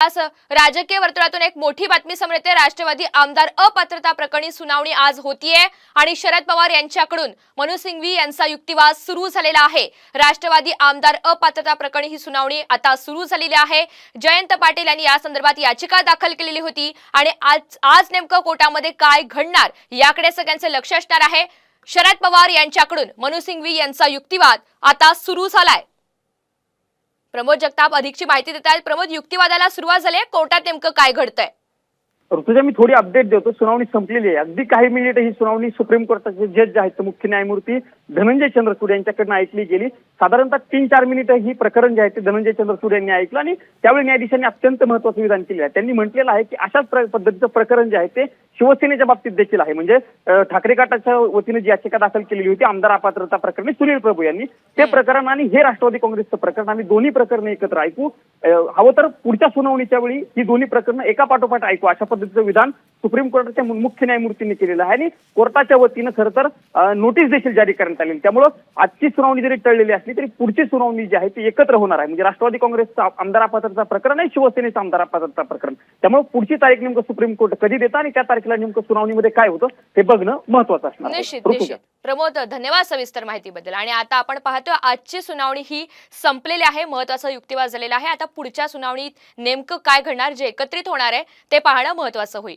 आज राजकीय वर्तुळातून एक मोठी बातमी समोर येते. राष्ट्रवादी आमदार अपात्रता प्रकरणी सुनावणी आज होतीये. आणि शरद पवार यांच्याकडून मनोज सिंघवी यांचा युक्तिवाद सुरू झालेला आहे. राष्ट्रवादी आमदार अपात्रता प्रकरणी ही सुनावणी आता सुरू झालेली आहे. जयंत पाटील यांनी या संदर्भात याचिका दाखल केलेली होती. आणि आज आज नेमकं कोर्टामध्ये काय घडणार याकडे सगळ्यांचे लक्ष असणार आहे. शरद पवार यांच्याकडून मनोज सिंघवी यांचा युक्तिवाद आता सुरू झालाय. प्रमोद जगताप अधिकची माहिती देत आहेत प्रमोद युक्तिवादाला सुरुवात झाली कोर्टात नेमकं काय घडतंय? ऋतुजा मी थोडी अपडेट देतो. सुनावणी संपलेली आहे. अगदी काही मिनिट ही सुनावणी सुप्रीम कोर्टाचे जज जे आहेत. मुख्य न्यायमूर्ती धनंजय चंद्रचूड यांच्याकडनं ऐकली गेली. साधारणतः तीन चार मिनिटं ही प्रकरण जे आहे ते धनंजय चंद्रचूड यांनी ऐकलं आणि त्यावेळी न्यायाधीशांनी अत्यंत महत्वाचं विधान केले आहे. त्यांनी म्हटलेलं आहे की अशाच पद्धतीचं प्रकरण जे आहे ते शिवसेनेच्या बाबतीत देखील आहे. म्हणजे ठाकरे गटाच्या वतीने जी याचिका दाखल केलेली होती आमदार अपात्रता प्रकरणी सुनील प्रभू यांनी. ते प्रकरण आणि हे राष्ट्रवादी काँग्रेसचं प्रकरण आम्ही दोन्ही प्रकरणं एकत्र ऐकू. हवं तर पुढच्या सुनावणीच्या वेळी ही दोन्ही प्रकरणं एका पाठोपाठ ऐकू. अशा पद्धतीचं विधान सुप्रीम कोर्टाच्या मुख्य न्यायमूर्तींनी केलेलं आहे आणि कोर्टाच्या वतीनं खरं तर नोटीस देखील जारी करण्यात आलेली त्यामुळं आजची सुनावणी जरी टळलेली असली तरी पुढची सुनावणी जी आहे ती एकत्र होणार आहे. म्हणजे राष्ट्रवादी काँग्रेसचं आमदार प्रकरण आणि शिवसेनेचं आमदार प्रकरण. त्यामुळे पुढची तारीख नेमकं सुप्रीम कोर्ट कधी देतं आणि त्या तारखेला नेमकं सुनावणीमध्ये काय होतं हे बघणं महत्वाचं असणार. निश्चित. निश्चित. प्रमोद धन्यवाद सविस्तर माहितीबद्दल. आणि आता आपण पाहतोय आजची सुनावणी ही संपलेली आहे महत्त्वाचा युक्तिवाद झालेला आहे. आता पुढच्या सुनावणीत नेमकं काय घडणार जे एकत्रित होणार आहे ते पाहणं महत्वाचं होईल.